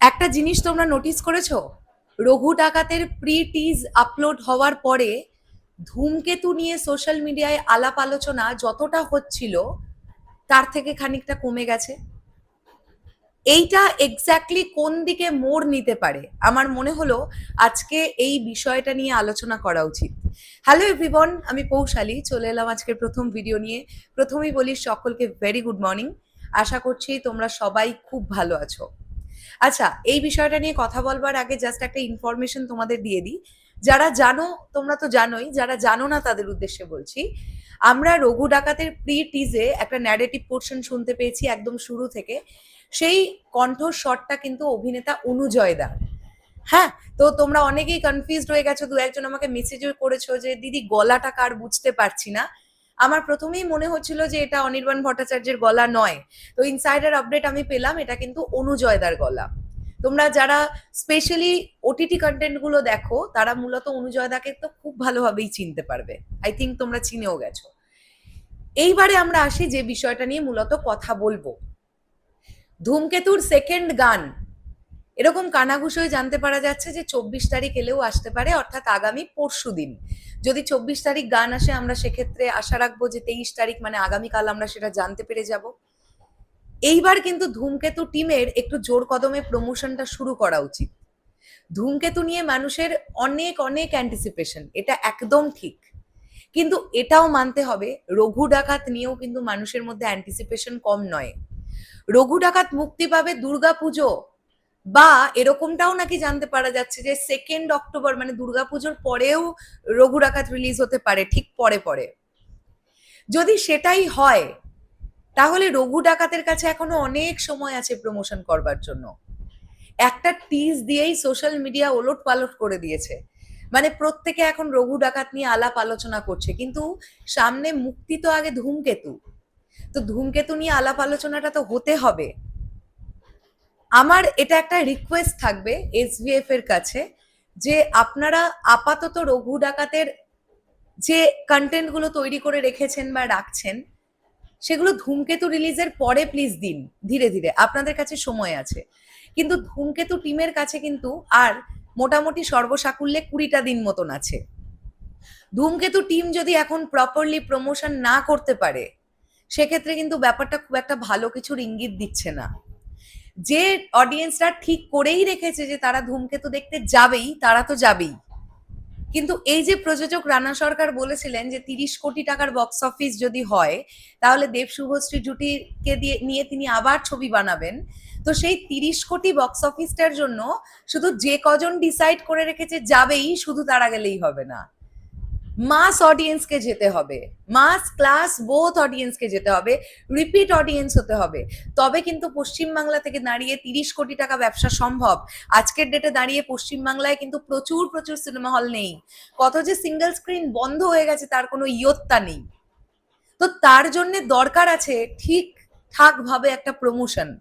একটা জিনিস তোমরা নোটিস করেছ? রঘু ডাকাতের প্রি টিজ আপলোড হওয়ার পরে ধূমকেতু নিয়ে সোশ্যাল মিডিয়ায় আলাপ আলোচনা যতটা হচ্ছিল, তার থেকে খানিকটা কমে গেছে। এইটা এক্স্যাক্টলি কোন দিকে মোড় নিতে পারে? আমার মনে হলো আজকে এই বিষয়টা নিয়ে আলোচনা করা উচিত। হ্যালো এভরিবন আমি পৌশালী, চলে এলাম আজকের প্রথম ভিডিও নিয়ে। প্রথমেই বলি সকলকে ভেরি গুড মর্নিং আশা করছি তোমরা সবাই খুব ভালো আছো। আচ্ছা এই বিষয়টা নিয়ে কথা বলবার আগে জাস্ট একটা ইনফরমেশন তোমাদের দিয়ে দিই। যারা জানো, তোমরা তো জানোই, যারা জানো না তাদের উদ্দেশ্যে বলছি, আমরা রঘু ডাকাতের প্রি টিজে একটা ন্যারেটিভ পোর্শন শুনতে পেয়েছি একদম শুরু থেকে। সেই কণ্ঠস্বরটা কিন্তু অভিনেতা অনুজয় দা হ্যাঁ তো তোমরা অনেকেই কনফিউজড হয়ে গেছো, দু একজন আমাকে মেসেজও করেছ যে, দিদি, গলাটা কার বুঝতে পারছি না। আমার প্রথমেই মনে হচ্ছিল যে এটা অনির্বাণ ভট্টাচার্যের গলা নয়। তো ইনসাইডার আপডেট আমি পেলাম, এটা কিন্তু অনুজয়দার গলা। তোমরা যারা স্পেশালি ওটিটি কন্টেন্টগুলো দেখো, তারা মূলত অনুজয়দাকে তো খুব ভালোভাবেই চিনতে পারবে। আই থিঙ্ক তোমরা চিনেও গেছো। এইবারে আমরা আসি যে বিষয়টা নিয়ে মূলত কথা বলব। ধূমকেতুর সেকেন্ড গান। এরকম কানাঘুষোয় জানতে পারা যাচ্ছে যে চব্বিশ তারিখ এলেও আসতে পারে, অর্থাৎ আগামী পরশু দিন। যদি চব্বিশ তারিখ গান আসে, আমরা সেক্ষেত্রে আশা রাখব যে তেইশ তারিখ মানে আগামীকাল আমরা সেটা জানতে পেরে যাব। এইবার কিন্তু ধূমকেতু টিমের একটু জোর কদমে প্রমোশনটা শুরু করা উচিত। ধূমকেতু নিয়ে মানুষের অনেক অনেক অ্যান্টিসিপেশন এটা একদম ঠিক। কিন্তু এটাও মানতে হবে, রঘু ডাকাত নিয়েও কিন্তু মানুষের মধ্যে অ্যান্টিসিপেশন কম নয়। রঘু ডাকাত মুক্তি পাবে দুর্গাপুজো বা এরকমটাও নাকি জানতে পারা যাচ্ছে যে সেকেন্ড অক্টোবর মানে দুর্গাপুজোর পরেও রঘু ডাকাত রিলিজ হতে পারে, ঠিক পরে পরে। যদি সেটাই হয়, তাহলে রঘু ডাকাতের কাছে এখনও অনেক সময় আছে প্রমোশন করবার জন্য। একটা টিজ দিয়েই সোশ্যাল মিডিয়া ওলট পালট করে দিয়েছে। মানে প্রত্যেকে এখন রঘু ডাকাত নিয়ে আলাপ আলোচনা করছে, কিন্তু সামনে মুক্তি তো আগে ধূমকেতু। তো ধূমকেতু নিয়ে আলাপ আলোচনাটা তো হতে হবে। আমার এটা একটা রিকোয়েস্ট থাকবে এসভিএফ এর কাছে যে আপনারা আপাতত রঘু ডাকাতের যে কন্টেন্টগুলো তৈরি করে রেখেছেন বা রাখছেন, সেগুলো ধূমকেতু রিলিজের পরে প্লিজ দিন, ধীরে ধীরে। আপনাদের কাছে সময় আছে। কিন্তু ধূমকেতু টিমের কাছে কিন্তু আর মোটামুটি সর্বসাকুল্যে কুড়িটা দিন মতন আছে। ধূমকেতু টিম যদি এখন প্রপারলি প্রমোশন না করতে পারে, সেক্ষেত্রে কিন্তু ব্যাপারটা খুব একটা ভালো কিছুর ইঙ্গিত দিচ্ছে না। যে অডিয়েন্সরা ঠিক করেই রেখেছে যে তারা ধূমকেতু দেখতে যাবেই, তারা তো যাবেই। কিন্তু এই যে প্রযোজক রানা সরকার বলেছিলেন যে তিরিশ কোটি টাকার বক্স অফিস যদি হয়, তাহলে দেব শুভশ্রী জুটিকে দিয়ে, নিয়ে তিনি আবার ছবি বানাবেন। তো সেই তিরিশ কোটি বক্স অফিসটার জন্য শুধু যে কজন ডিসাইড করে রেখেছে যাবেই, শুধু তারা গেলেই হবে না। মাস অডিয়েন্সকে যেতে হবে। মাস ক্লাস বোথ অডিয়েন্সকে যেতে হবে। রিপিট অডিয়েন্স হতে হবে। তবে কিন্তু পশ্চিমবাংলা থেকে দাঁড়িয়ে তিরিশ কোটি টাকা ব্যবসা সম্ভব। আজকের ডেটে দাঁড়িয়ে পশ্চিমবাংলায় কিন্তু প্রচুর প্রচুর সিনেমা হল নেই। কত যে সিঙ্গেল স্ক্রিন বন্ধ হয়ে গেছে, তার কোনো ইয়ত্তা নেই। তো তার জন্য দরকার আছে ঠিক ঠাক ভাবে একটা প্রমোশন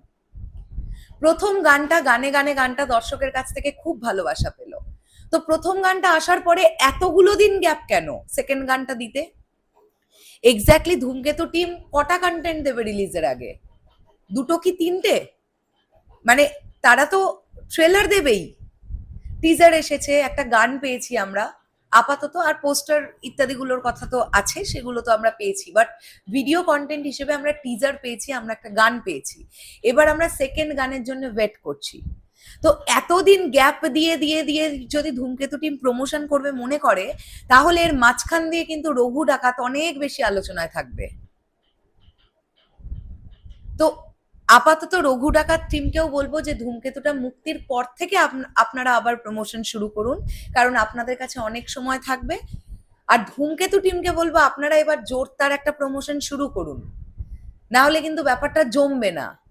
প্রথম গানটা গানে গানে, গানটা দর্শকের কাছ থেকে খুব ভালোবাসা পেল। তো প্রথম গানটা আসার পরে এতগুলো দিন গ্যাপ কেন? সেকেন্ড গানটা দিতে? এক্স্যাক্টলি ধূমকেতু টিম কটা কন্টেন্ট দেবে রিলিজের আগে? দুটো কি তিনটে? মানে তারা তো ট্রেলার দেবেই। টিজার এসেছে, একটা গান পেয়েছি আমরা। আপাতত আর পোস্টার ইত্যাদিগুলোর কথা তো আছে, সেগুলো তো আমরা পেয়েছি। বাট ভিডিও কন্টেন্ট হিসেবে আমরা টিজার পেয়েছি, আমরা একটা গান পেয়েছি। এবার আমরা সেকেন্ড গানের জন্য ওয়েট করছি। তো এতদিন গ্যাপ দিয়ে দিয়ে দিয়ে যদি ধূমকেতু টিম প্রমোশন করবে মনে করে, তাহলে এর মাঝখান দিয়ে কিন্তু রঘু ডাকাত অনেক বেশি আলোচনায় থাকবে। তো আপাতত রঘু ডাকাত টিমকেও বলব যে ধূমকেতুটা মুক্তির পর থেকে আপ- আপনারা আবার প্রমোশন শুরু করুন, কারণ আপনাদের কাছে অনেক সময় থাকবে। আর ধূমকেতু টিমকে বলব, আপনারা এবার জোরদার একটা প্রমোশন শুরু করুন। না হলে কিন্তু ব্যাপারটা জমবে না।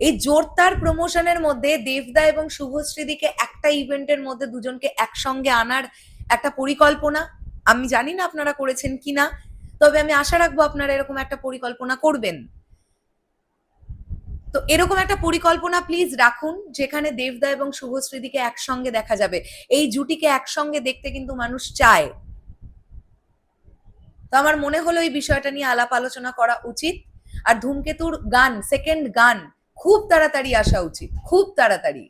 এই জোরদার প্রমোশনের মধ্যে দেবদা এবং শুভশ্রীদিকে একটা ইভেন্টের মধ্যে দুজনকে একসঙ্গে আনার একটা পরিকল্পনা। আমি জানি না আপনারা করেছেন কিনা, তবে আমি আশা রাখব আপনারা এরকম একটা পরিকল্পনা করবেন। তো এরকম একটা পরিকল্পনা প্লিজ রাখুন, যেখানে দেবদা এবং শুভশ্রীদিকে একসঙ্গে দেখা যাবে। এই জুটিকে একসঙ্গে দেখতে কিন্তু মানুষ চায়। তো আমার মনে হলো এই বিষয়টা নিয়ে আলাপ আলোচনা করা উচিত। আর ধূমকেতুর গান সেকেন্ড গান খুব তাড়াতাড়ি আসা উচিত, খুব তাড়াতাড়ি।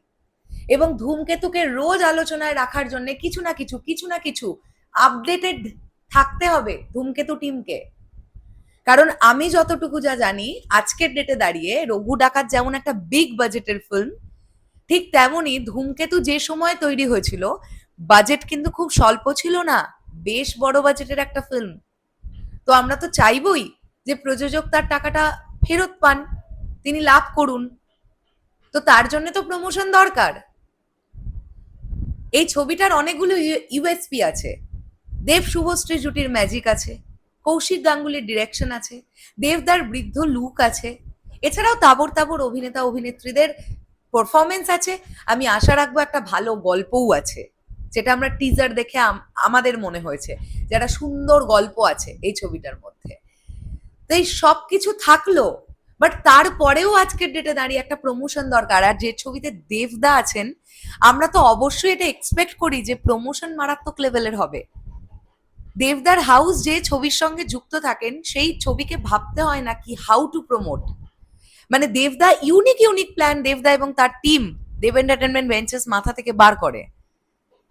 এবং ধূমকেতুকে রোজ আলোচনায় রাখার জন্য কিছু না কিছু কিছু না কিছু আপডেটেড থাকতে হবে ধূমকেতু টিমকে কারণ আমি যতটুকু যা জানি, আজকের ডেটে দাঁড়িয়ে রঘু ডাকাত যেমন একটা বিগ বাজেটের ফিল্ম ঠিক তেমনই ধূমকেতু যে সময় তৈরি হয়েছিল বাজেট কিন্তু খুব স্বল্প ছিল না, বেশ বড় বাজেটের একটা ফিল্ম তো আমরা তো চাইবই যে প্রযোজক তার টাকাটা ফেরত পান। তিনি লাভ করুন। তো তার জন্য তো প্রমোশন দরকার। এই ছবিটার অনেকগুলো ইউএসপি আছে। দেব শুভশ্রী জুটির ম্যাজিক আছে। কৌশিক গাঙ্গুলির ডিরেকশন আছে। দেবদার বৃদ্ধ লুক আছে। এছাড়াও তাবর তাবর অভিনেতা, অভিনেত্রীদের পারফরমেন্স আছে। আমি আশা রাখব একটা ভালো গল্পও আছে। যেটা আমরা টিজার দেখে আমাদের মনে হয়েছে। যে সুন্দর গল্প আছে এই ছবিটার মধ্যে। তো এই সব কিছু থাকল বাট তারপরেও আজকের ডেটে দাঁড়িয়ে একটা প্রমোশন দরকার। আর যে ছবিতে দেবদা আছেন, আমরা তো অবশ্যই এটা এক্সপেক্ট করি যে প্রমোশন মারাত্মক লেভেলের হবে। দেবদার হাউস যে ছবির সঙ্গে যুক্ত থাকেন, সেই ছবিকে ভাবতে হয় না কি হাউ টু প্রমোট মানে দেবদা ইউনিক ইউনিক প্ল্যান দেবদা এবং তার টিম দেব এন্টারটেনমেন্ট ভেঞ্চার্স মাথা থেকে বার করে।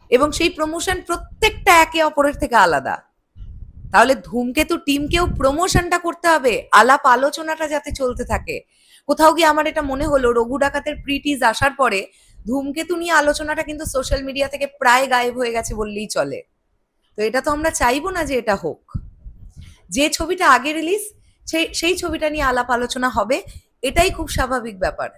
এবং সেই প্রমোশন প্রত্যেকটা একে অপরের থেকে আলাদা। তাহলে ধূমকেতু টিমকেও প্রমোশনটা করতে হবে। আলাপ আলোচনাটা যাতে চলতে থাকে। কোথাও গিয়ে আমার এটা মনে হলো, রঘু ডাকাতের প্রিটিজ আসার পরে ধূমকেতু নিয়ে আলোচনাটা কিন্তু সোশ্যাল মিডিয়া থেকে প্রায় গায়েব হয়ে গেছে বললেই চলে। তো এটা তো আমরা চাইব না যে এটা হোক। যে ছবিটা আগে রিলিজ সেই সেই ছবিটা নিয়ে আলাপ আলোচনা হবে, এটাই খুব স্বাভাবিক ব্যাপার।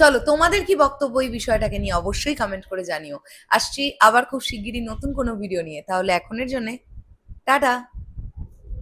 চলো, তোমাদের কি বক্তব্য এই বিষয়টাকে নিয়ে অবশ্যই কমেন্ট করে জানিও। আসছি আবার খুব শিগগিরই নতুন কোনো ভিডিও নিয়ে, তাহলে এখনের জন্যে, টাটা।